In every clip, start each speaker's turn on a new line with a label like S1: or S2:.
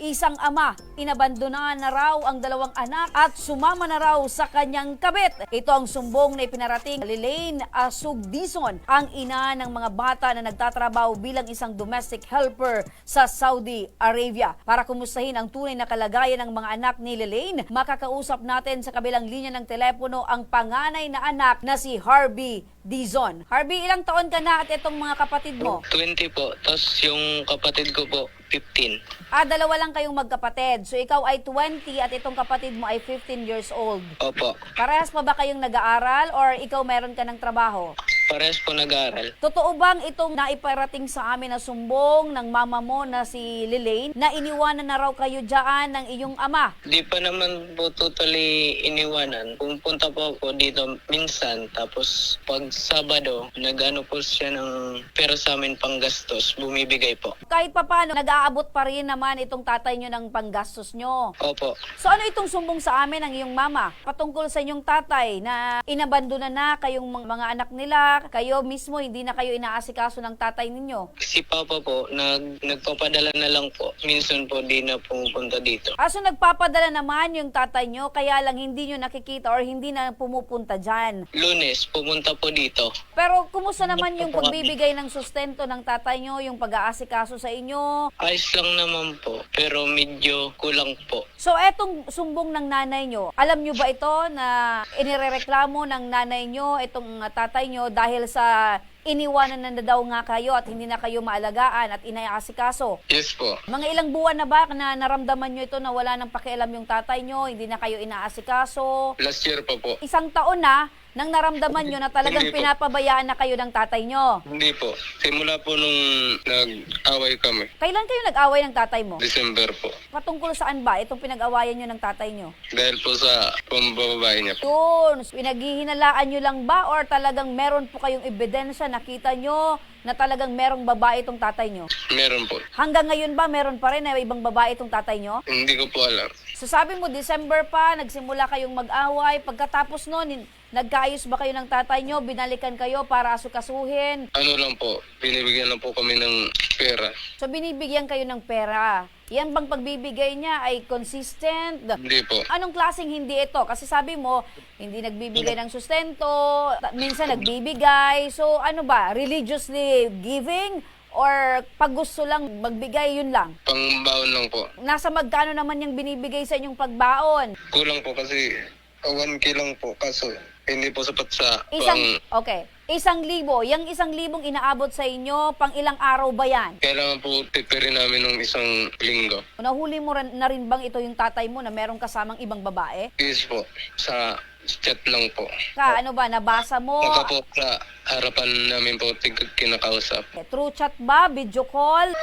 S1: Isang ama, inabandonahan na raw ang dalawang anak at sumama na raw sa kanyang kabit. Ito ang sumbong na ipinarating ni Lelaine Asugdison, ang ina ng mga bata na nagtatrabaho bilang isang domestic helper sa Saudi Arabia. Para kumustahin ang tunay na kalagayan ng mga anak ni Lelaine, makakausap natin sa kabilang linya ng telepono ang panganay na anak na si Harvey Dizon. Harvey, ilang taon ka na at itong mga kapatid mo?
S2: 20 po. Tapos yung kapatid ko po, 15.
S1: Ah, dalawa lang kayong magkapatid. So ikaw ay 20 at itong kapatid mo ay 15 years old.
S2: Opo.
S1: Parehas pa ba kayong nag-aaral or ikaw meron ka ng trabaho?
S2: Parehas po nag-aaral.
S1: Totoo bang itong naiparating sa amin na sumbong ng mama mo na si Lelaine na iniwanan na raw kayo dyan ng iyong ama?
S2: Di pa naman po totally iniwanan. Pumunta po ako dito minsan. Tapos pag Sabado, nag-ano po siya ng pera sa amin panggastos. Bumibigay po.
S1: Kahit pa paano, nag-aabot pa rin naman itong tatay nyo ng panggastos nyo.
S2: Opo.
S1: So ano itong sumbong sa amin ng iyong mama? Patungkol sa inyong tatay na inabandona na kayong mga anak nila, kayo mismo hindi na kayo inaasikaso ng tatay ninyo.
S2: Si Papa po, nag, nagpapadala na lang po. Minsan po di na pumupunta dito.
S1: Aso nagpapadala naman yung tatay nyo, kaya lang hindi nyo nakikita or hindi na pumupunta dyan.
S2: Lunes, pumunta po dito.
S1: Pero kumusta naman yung pagbibigay ng sustento ng tatay nyo, yung pag-aasikaso sa inyo?
S2: Ayos lang naman po. Pero medyo kulang po.
S1: So etong sumbong ng nanay nyo, alam nyo ba ito na inirereklamo ng nanay nyo, itong uh, tatay nyo dahil sa iniwanan na daw nga kayo at hindi na kayo maalagaan at inaasikaso?
S2: Yes po.
S1: Mga ilang buwan na ba na naramdaman nyo ito na wala nang pakialam yung tatay nyo, hindi na kayo inaasikaso?
S2: Last year pa po.
S1: Isang taon na nang naramdaman nyo na talagang
S2: Hindi po.
S1: pinapabayaan na kayo ng tatay nyo.
S2: Hindi po. Simula po nung nag-away kami.
S1: Kailan kayo nag-away ng tatay mo?
S2: December po.
S1: Patungkol saan ba itong pinag-awayan nyo ng tatay nyo?
S2: Dahil po sa pambababae niya po.
S1: Yun, pinaghihinalaan nyo lang ba or talagang meron po kayong ebidensya, nakita nyo na talagang merong babae itong tatay nyo?
S2: Meron po.
S1: Hanggang ngayon ba meron pa rin na ibang babae itong tatay nyo?
S2: Hindi ko po alam.
S1: So sabi mo, December pa, nagsimula kayong mag-away. Pagkatapos nun, hin- nagkaayos ba kayo ng tatay nyo? Binalikan kayo para asukasuhin?
S2: Ano lang po, binibigyan lang po kami ng pera.
S1: So binibigyan kayo ng pera. Yan bang pagbibigay niya ay consistent?
S2: Hindi po.
S1: Anong klaseng hindi ito? Kasi sabi mo, hindi nagbibigay ng sustento, minsan nagbibigay. So ano ba, religiously giving? Or pag gusto lang magbigay, yun lang?
S2: Pangbaon lang po.
S1: Nasa magkano naman yung binibigay sa inyong pagbaon?
S2: Kulang po kasi 1K lang po. Kaso hindi po sapat sa
S1: Isang,
S2: pang...
S1: okay, isang libo. Yung isang libong inaabot sa inyo, pang ilang araw ba yan?
S2: Kailangan po tipirin namin ng isang linggo.
S1: Nahuli mo rin, na rin bang ito yung tatay mo na merong kasamang ibang babae?
S2: Yes po. Sa chat lang po.
S1: Ka, ano ba, nabasa mo?
S2: Saka po sa harapan namin po tig- kinakausap.
S1: True chat ba? Video call?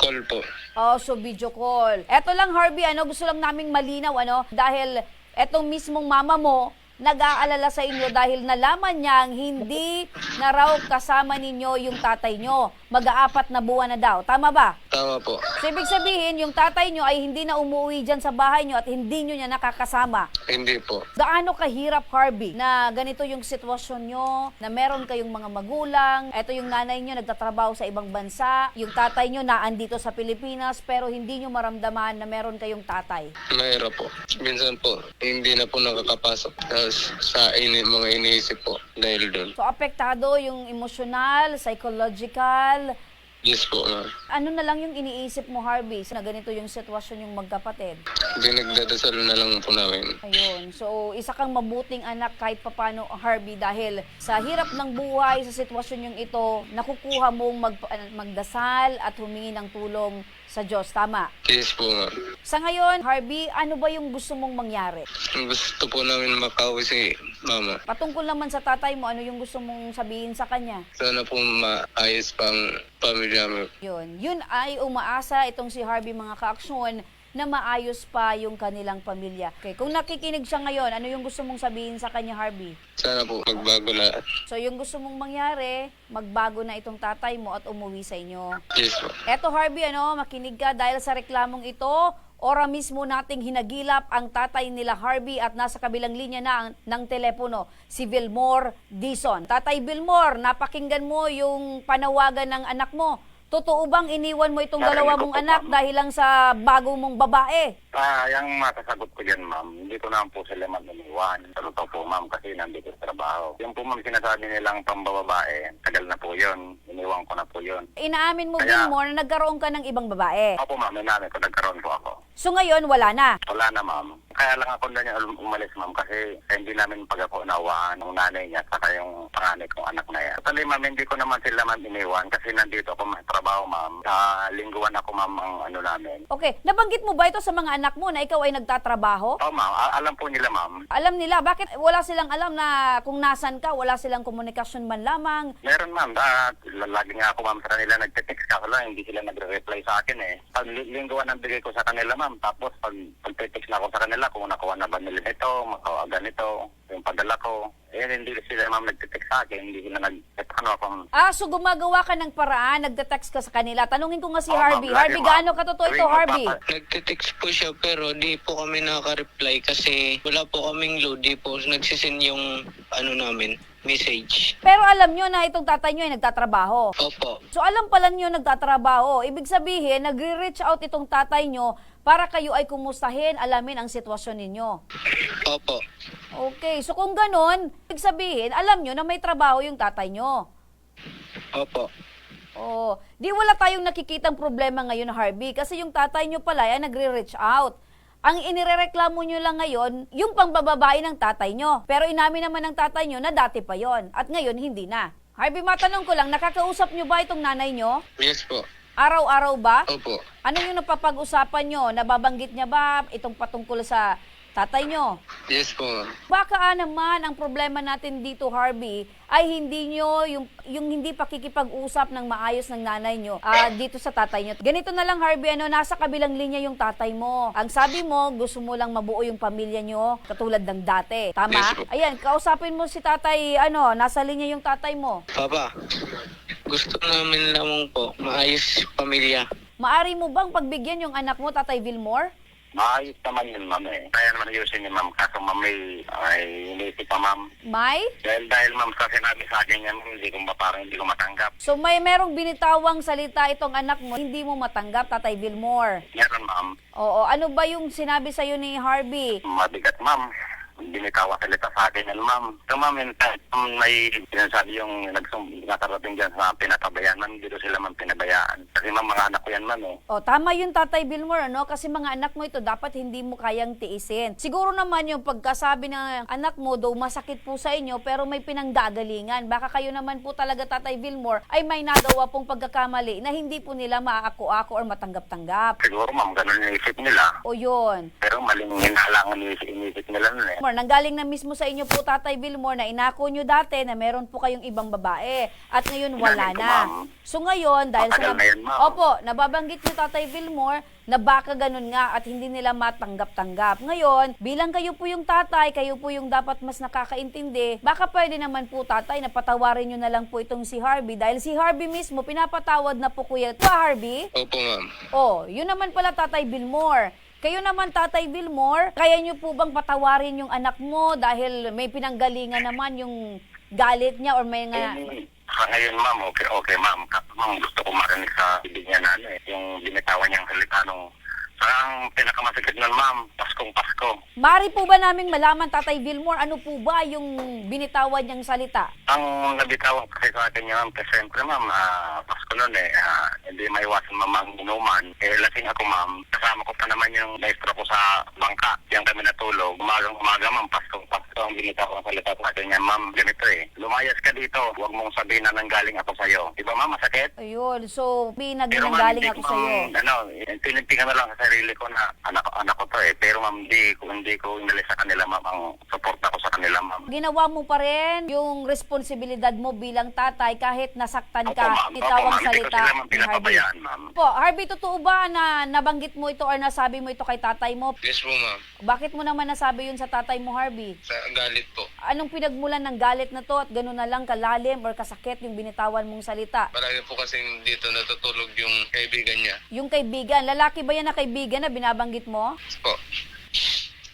S2: Call po.
S1: Oh, so video call. Eto lang Harvey, ano gusto lang naming malinaw ano dahil etong mismong mama mo nag-aalala sa inyo dahil nalaman niyang hindi na raw kasama ninyo yung tatay nyo. Mag-aapat na buwan na daw. Tama ba?
S2: Tama po.
S1: So, ibig sabihin, yung tatay nyo ay hindi na umuwi dyan sa bahay nyo at hindi nyo niya nakakasama.
S2: Hindi po.
S1: Gaano kahirap, Harvey, na ganito yung sitwasyon nyo, na meron kayong mga magulang, eto yung nanay nyo nagtatrabaho sa ibang bansa, yung tatay nyo naandito sa Pilipinas, pero hindi nyo maramdaman na meron kayong tatay.
S2: Mahirap po. Minsan po, hindi na po nakakapasok. Tapos sa ini, mga iniisip po dahil doon.
S1: So, apektado yung emosyonal, psychological,
S2: Yes po, ma'am.
S1: ano na lang yung iniisip mo, Harvey, na ganito yung sitwasyon yung magkapatid?
S2: Pinagdadasal na lang po namin.
S1: Ayun. So, isa kang mabuting anak kahit papano, Harvey, dahil sa hirap ng buhay, sa sitwasyon yung ito, nakukuha mong mag, magdasal at humingi ng tulong sa Diyos. Tama.
S2: Yes po, ma'am.
S1: Sa ngayon, Harvey, ano ba yung gusto mong mangyari?
S2: Gusto po namin makauwi si mama.
S1: Patungkol naman sa tatay mo, ano yung gusto mong sabihin sa kanya?
S2: Sana po maayos pang pamilya mo.
S1: Yun. Yun ay umaasa itong si Harvey mga kaaksyon na maayos pa yung kanilang pamilya. Okay, kung nakikinig siya ngayon, ano yung gusto mong sabihin sa kanya, Harvey?
S2: Sana po magbago na.
S1: So, yung gusto mong mangyari, magbago na itong tatay mo at umuwi sa inyo.
S2: Yes po.
S1: Eto, Harvey, ano, makinig ka dahil sa reklamong ito, ora mismo nating hinagilap ang tatay nila Harvey at nasa kabilang linya na ang- ng telepono, si Vilmore Dison. Tatay Vilmore, napakinggan mo yung panawagan ng anak mo Totoo bang iniwan mo itong dalawa mong anak dahil lang sa bago mong babae?
S3: Ah, yung masasagot ko dyan, ma'am, hindi ko naman po sila mag-iniwan. Sa totoo po, ma'am, kasi nandito sa trabaho. Yung po, ma'am, sinasabi nilang pambababae, tagal na po yun. Iniwan ko na po yun.
S1: Inaamin mo,
S3: Kaya-
S1: Vilmore, na nagkaroon ka ng ibang babae.
S3: Opo, ma'am, may namin ko, nagkaroon po ako.
S1: So ngayon, wala na.
S3: Wala na, ma'am. Kaya lang ako na niya um- umalis, ma'am, kasi hindi namin pag ako nawaan ng nanay niya at saka yung panganay kong anak na yan. Actually, ma'am, hindi ko naman sila, ma'am, iniwan kasi nandito ako may trabaho, ma'am. Sa lingguan ako, ma'am, ang ano namin.
S1: Okay, nabanggit mo ba ito sa mga anak mo na ikaw ay nagtatrabaho?
S3: Oo, ma'am. A- alam po nila, ma'am.
S1: Alam nila, bakit wala silang alam na kung nasan ka, wala silang komunikasyon man lamang?
S3: Meron ma'am, ah, lagi nga ako ma'am sa kanila nagte-text ka lang, hindi sila nagre-reply sa akin eh. Pag li- lingguan ang bigay ko sa kanila ma'am, tapos pag pag-text na ako sa kanila kung nakuha na ba nila ito, makawa ganito, yung padala ko, eh hindi sila ma'am nagte-text sa akin, hindi sila nag ano akong
S1: Ah, so gumagawa ka ng paraan, nagte-text ka sa kanila. Tanungin ko nga si
S3: Oo,
S1: Harvey.
S3: ma'am, lagi,
S1: Harvey,
S3: ma'am.
S1: gaano ka totoo ito,
S3: Tuwing
S1: Harvey?
S3: magpapa-
S2: Nagte-text po siya pero di po kami nakaka-reply kasi wala po kaming load. Di po nagsisend yung ano namin, message.
S1: Pero alam nyo na itong tatay nyo ay nagtatrabaho.
S2: Opo.
S1: So alam pala nyo nagtatrabaho. Ibig sabihin, nagre-reach out itong tatay nyo para kayo ay kumustahin, alamin ang sitwasyon ninyo.
S2: Opo.
S1: Okay, so kung ganon, ibig sabihin, alam nyo na may trabaho yung tatay nyo.
S2: Opo.
S1: Oh, di wala tayong nakikitang problema ngayon, Harvey, kasi yung tatay nyo pala ay nagre-reach out. Ang inirereklamo nyo lang ngayon, yung pangbababae ng tatay nyo. Pero inamin naman ng tatay nyo na dati pa yon at ngayon hindi na. Harvey, matanong ko lang, nakakausap nyo ba itong nanay nyo?
S2: Yes po.
S1: Araw-araw ba?
S2: Opo.
S1: Ano yung napapag-usapan nyo? Nababanggit niya ba itong patungkol sa tatay nyo?
S2: Yes po.
S1: Baka naman ang problema natin dito, Harvey, ay hindi nyo yung, yung hindi pakikipag-usap ng maayos ng nanay nyo ah, dito sa tatay nyo. Ganito na lang, Harvey, ano, nasa kabilang linya yung tatay mo. Ang sabi mo, gusto mo lang mabuo yung pamilya nyo katulad ng dati. Tama?
S2: Yes, po.
S1: Ayan, kausapin mo si tatay, ano, nasa linya yung tatay mo.
S2: Papa, gusto namin lamang po maayos pamilya.
S1: Maari mo bang pagbigyan yung anak mo, Tatay Vilmore?
S3: Maayos naman yun ma'am eh. Kaya naman ayusin yun ma'am, kaso ma'am may ay inisip pa ma'am.
S1: May?
S3: Dahil dahil ma'am sa sinabi sa akin yan, hindi ko ma- parang hindi ko matanggap.
S1: So may merong binitawang salita itong anak mo, hindi mo matanggap, Tatay Vilmore.
S3: Meron ma'am,
S1: Oo, ano ba yung sinabi sa'yo ni Harvey?
S3: mabigat ma'am. Binitawa salita sa akin yan ma'am. So ma'am, yun, kahit um, may sinasabi yung nagsum, nakarating dyan sa pinatabayan ma'am, dito sila ma'am pinabayaan. Kasi ma'am, mga anak ko yan ma'am eh.
S1: O, tama yung Tatay Vilmore, ano? Kasi mga anak mo ito, dapat hindi mo kayang tiisin. Siguro naman yung pagkasabi ng anak mo, though masakit po sa inyo, pero may pinanggagalingan. Baka kayo naman po talaga, Tatay Vilmore, ay may nagawa pong pagkakamali na hindi po nila maaako-ako or matanggap-tanggap.
S3: Siguro ma'am, ganun yung isip nila.
S1: O yun.
S3: Pero maling hinalangan yung isip, nila nun eh.
S1: Vilmore, nanggaling na mismo sa inyo po, Tatay Vilmore, na inako nyo dati na meron po kayong ibang babae. At ngayon, wala na. So ngayon, dahil sa... Opo, nababanggit nyo, Tatay Vilmore, na baka ganun nga at hindi nila matanggap-tanggap. Ngayon, bilang kayo po yung tatay, kayo po yung dapat mas nakakaintindi, baka pwede naman po, Tatay, na patawarin nyo na lang po itong si Harvey. Dahil si Harvey mismo, pinapatawad na po kuya. Ito, Harvey?
S2: Opo, ma'am.
S1: Oh, yun naman pala Tatay Vilmore. Kayo naman Tatay Vilmore, kaya nyo po bang patawarin yung anak mo dahil may pinanggalingan naman yung galit niya or may nga...
S3: Eh, sa ngayon, ma'am, okay, okay, ma'am. Ma'am, gusto ko marinig sa bibig niya na ano eh, yung binitawan niyang salita nung Parang pinakamasikip nun, ma'am, Paskong Pasko.
S1: Mari po ba naming malaman Tatay Vilmore, ano po ba yung binitawan niyang salita?
S3: Ang nabitawan kasi sa akin niya, ma'am, kasi siyempre, ma'am, ah, Pasko nun eh, ah, hindi maiwasan mamang inuman. Eh, lasing ako, ma'am. Kasama ko pa naman yung maestro ko sa bangka. Diyan kami natulog. Umagang umaga, ma'am, Paskong Pasko ang binitawan salita sa akin niya, ma'am. Ganito eh, lumayas ka dito. Huwag mong sabihin na nanggaling ako sa'yo. Di ba, ma'am, masakit?
S1: Ayun, so
S3: Pero ma'am,
S1: galing
S3: hindi
S1: ako
S3: ko,
S1: sa iyo.
S3: ma'am, Ano, tinitigan na lang sa sarili ko na anak, anak ko to eh. Pero ma'am, hindi ko, hindi ko inalis sa kanila, ma'am, ang support ako sa kanila, ma'am.
S1: Ginawa mo pa rin yung responsibilidad mo bilang tatay kahit nasaktan
S3: Opo,
S1: ka,
S3: ma'am. Opo,
S1: itawang
S3: ma'am. Hindi ko
S1: salita
S3: sila, ma'am,
S1: ni Harvey.
S3: pinapabayaan, ma'am.
S1: Po, Harvey, totoo ba na nabanggit mo ito or nasabi mo ito kay tatay mo?
S2: Yes po, ma'am.
S1: Bakit mo naman nasabi yun sa tatay mo, Harvey?
S2: Sa galit po.
S1: Anong pinagmulan ng galit na to at gano'n na lang kalalim or kasakit yung binitawan mong salita?
S2: Marami po kasi dito natutulog yung kaibigan niya.
S1: Yung kaibigan, lalaki ba yan na kaibigan na binabanggit mo?
S2: Po.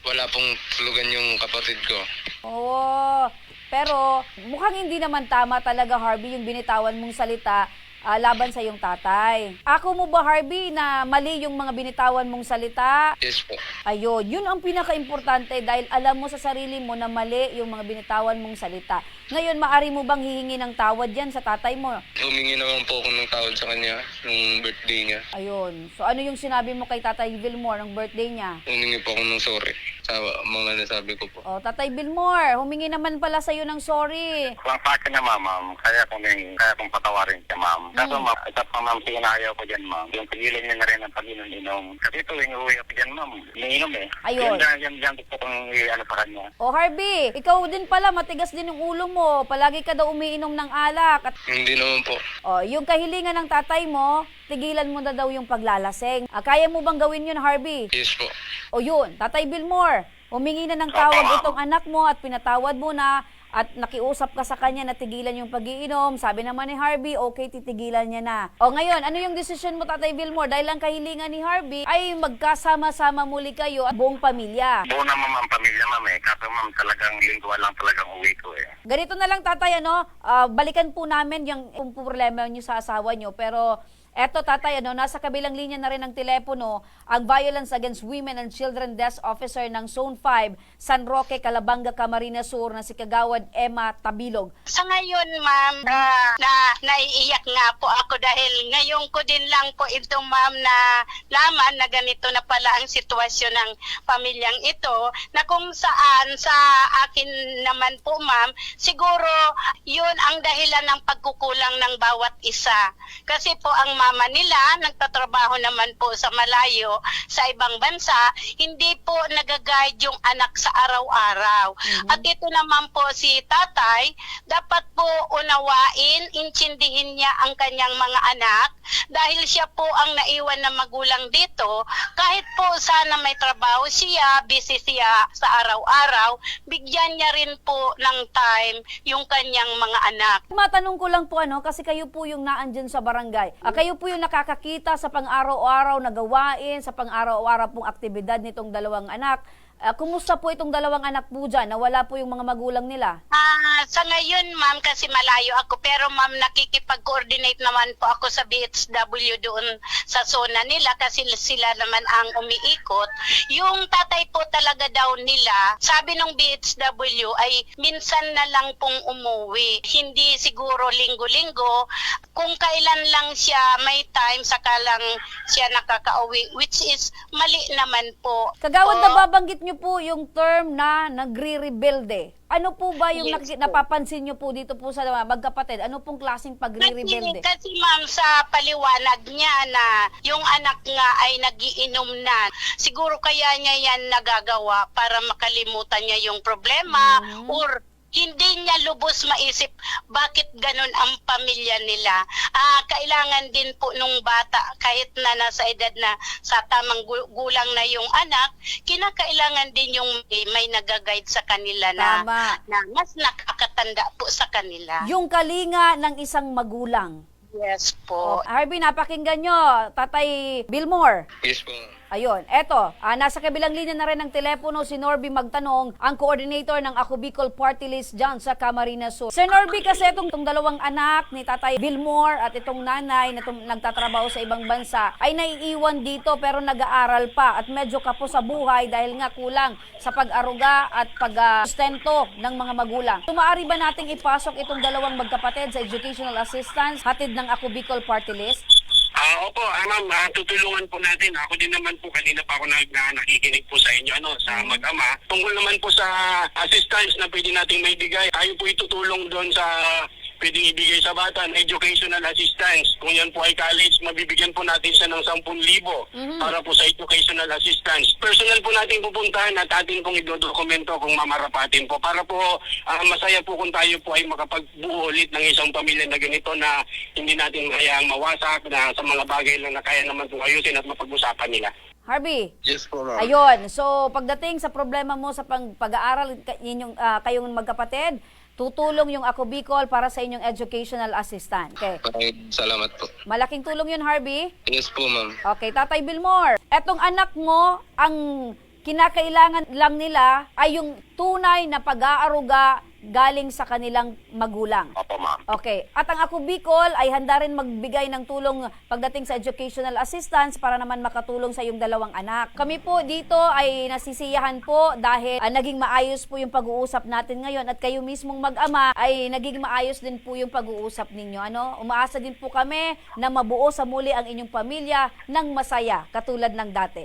S2: Wala pong tulugan yung kapatid ko.
S1: Oo. Pero mukhang hindi naman tama talaga, Harvey, yung binitawan mong salita ah, laban sa iyong tatay. Ako mo ba, Harvey, na mali yung mga binitawan mong salita?
S2: Yes po.
S1: Ayun, yun ang pinaka-importante dahil alam mo sa sarili mo na mali yung mga binitawan mong salita. Ngayon, maari mo bang hihingi ng tawad yan sa tatay mo?
S2: Humingi naman po ako ng tawad sa kanya nung birthday niya.
S1: Ayun. So ano yung sinabi mo kay Tatay Vilmore ng birthday niya?
S2: Humingi po ako ng sorry sa mga nasabi ko po.
S1: O, Tatay Vilmore, humingi naman pala sa'yo ng sorry.
S3: Kung sa akin na ma'am, ma'am, kaya kong, kaya kong patawarin siya ma'am. Kaso ma'am, isa pa ma'am, pinaayaw ko dyan ma'am. Yung pigilan niya na rin ang pag-inom-inom. Kasi tuwing uuwi ako dyan ma'am, iniinom eh.
S1: Ayun.
S3: Yan, yan, yan, yan gusto kong i-ano sa kanya.
S1: O Harvey, ikaw din pala, matigas din yung ulo mo. Palagi ka daw umiinom ng alak. At,
S2: Hindi naman po.
S1: o, yung kahilingan ng tatay mo, tigilan mo na daw yung paglalaseng. Ah, kaya mo bang gawin yun, Harvey?
S2: Yes po.
S1: O yun, Tatay Vilmore, humingi na ng tawad
S3: Opo.
S1: itong anak mo at pinatawad mo na at nakiusap ka sa kanya na tigilan yung pagiinom. Sabi naman ni Harvey, okay, titigilan niya na. O ngayon, ano yung desisyon mo, Tatay Vilmore? Dahil ang kahilingan ni Harvey ay magkasama-sama muli kayo at buong pamilya.
S3: Buo naman ma'am, pamilya ma'am eh. Kaso ma'am, talagang linggo lang talagang uwi ko eh.
S1: Ganito na lang, Tatay, ano, ah, balikan po namin yung, yung problema niyo sa asawa niyo. Pero eto, Tatay, ano, nasa kabilang linya na rin ng telepono ang Violence Against Women and Children Desk Officer ng Zone 5, San Roque, Calabanga, Camarines Sur na si Kagawad Emma Tabilog.
S4: Sa ngayon, ma'am, ah, na naiiyak nga po ako dahil ngayon ko din lang po ito, ma'am, na laman na ganito na pala ang sitwasyon ng pamilyang ito, na kung saan sa akin naman po, ma'am, siguro yun ang dahilan ng pagkukulang ng bawat isa. Kasi po ang mama nila, nagtatrabaho naman po sa malayo, sa ibang bansa, hindi po nagaguide yung anak sa araw-araw. At ito naman po si tatay, dapat po unawain, intindihin niya ang kanyang mga anak dahil siya po ang naiwan na magulang dito. Kahit po sana may trabaho siya, busy siya sa araw-araw, bigyan niya rin po ng time yung kanyang mga anak.
S1: Matanong ko lang po ano, kasi kayo po yung naandyan sa barangay. Ah, kayo po yung nakakakita sa pang-araw-araw na gawain, sa pang-araw-araw pong aktibidad nitong dalawang anak. Ah, kumusta po itong dalawang anak po dyan? Nawala po yung mga magulang nila.
S4: Ah, sa ngayon, ma'am, kasi malayo ako, pero ma'am, nakikipag-coordinate naman po ako sa BHW doon sa zona nila kasi sila naman ang umiikot. Yung tatay po talaga daw nila, sabi ng BHW ay minsan na lang pong umuwi. Hindi siguro linggo-linggo. Kung kailan lang siya may time, saka lang siya nakakauwi, which is mali naman po.
S1: Kagawad na babanggit niyo po yung term na nagre-rebelde. Ano po ba yung
S4: Yes po.
S1: napapansin niyo po dito po sa mga magkapatid? Ano pong klaseng pagre-rebelde?
S4: Kasi, kasi ma'am, sa paliwanag niya na yung anak nga ay nagiinom na, siguro kaya niya yan nagagawa para makalimutan niya yung problema
S1: Mhm.
S4: or hindi niya lubos maisip bakit ganun ang pamilya nila. Ah, kailangan din po nung bata kahit na nasa edad na sa tamang gu- gulang na yung anak, kinakailangan din yung may, may nag-guide sa kanila na,
S1: Tama.
S4: na mas nakakatanda po sa kanila.
S1: Yung kalinga ng isang magulang.
S4: Yes
S1: Oh,
S4: po.
S1: Harvey, napakinggan nyo, Tatay Billmore.
S2: Yes po.
S1: Ayun, eto, ah, nasa kabilang linya na rin ng telepono si Norby Magtanong, ang coordinator ng Ako Bicol Party List dyan sa Camarines Sur. Sir Norby, kasi itong, itong dalawang anak ni Tatay Billmore at itong nanay na tum- nagtatrabaho sa ibang bansa ay naiiwan dito pero nag-aaral pa at medyo kapo sa buhay dahil nga kulang sa pag-aruga at pag-sustento ng mga magulang. Tumaari ba nating ipasok itong dalawang magkapatid sa educational assistance hatid ng Ako Bicol Party List?
S5: Ah, opo, ah, ma'am, ah, tutulungan po natin. Ako din naman po kanina pa ako nag, na, nakikinig po sa inyo ano, sa mag-ama. Tungkol naman po sa assistance na pwede nating maibigay, tayo po itutulong doon sa pwedeng ibigay sa bata na educational assistance. Kung yan po ay college, mabibigyan po natin siya ng 10,000 para po sa educational assistance. Personal po natin pupuntahan at atin pong idodokumento kung mamarapatin po para po ah, masaya po kung tayo po ay makapagbuo ulit ng isang pamilya na ganito na hindi natin hayaang mawasak na sa mga bagay lang na kaya naman po ayusin at mapag-usapan nila.
S1: Harvey,
S2: Yes po, ma'am.
S1: Ayun. So, pagdating sa problema mo sa pag-aaral inyong, ah, kayong magkapatid, tutulong yung Ako Bicol para sa inyong educational assistant. Okay.
S2: Maraming salamat po.
S1: Malaking tulong yun, Harvey.
S2: Yes po, ma'am.
S1: Okay, Tatay Bilmore. Etong anak mo, ang kinakailangan lang nila ay yung tunay na pag-aaruga galing sa kanilang magulang.
S3: Opo, ma'am.
S1: Okay. At ang Ako Bicol ay handa rin magbigay ng tulong pagdating sa educational assistance para naman makatulong sa iyong dalawang anak. Kami po dito ay nasisiyahan po dahil ah, naging maayos po yung pag-uusap natin ngayon at kayo mismong mag-ama ay naging maayos din po yung pag-uusap ninyo. Ano? Umaasa din po kami na mabuo sa muli ang inyong pamilya ng masaya katulad ng dati.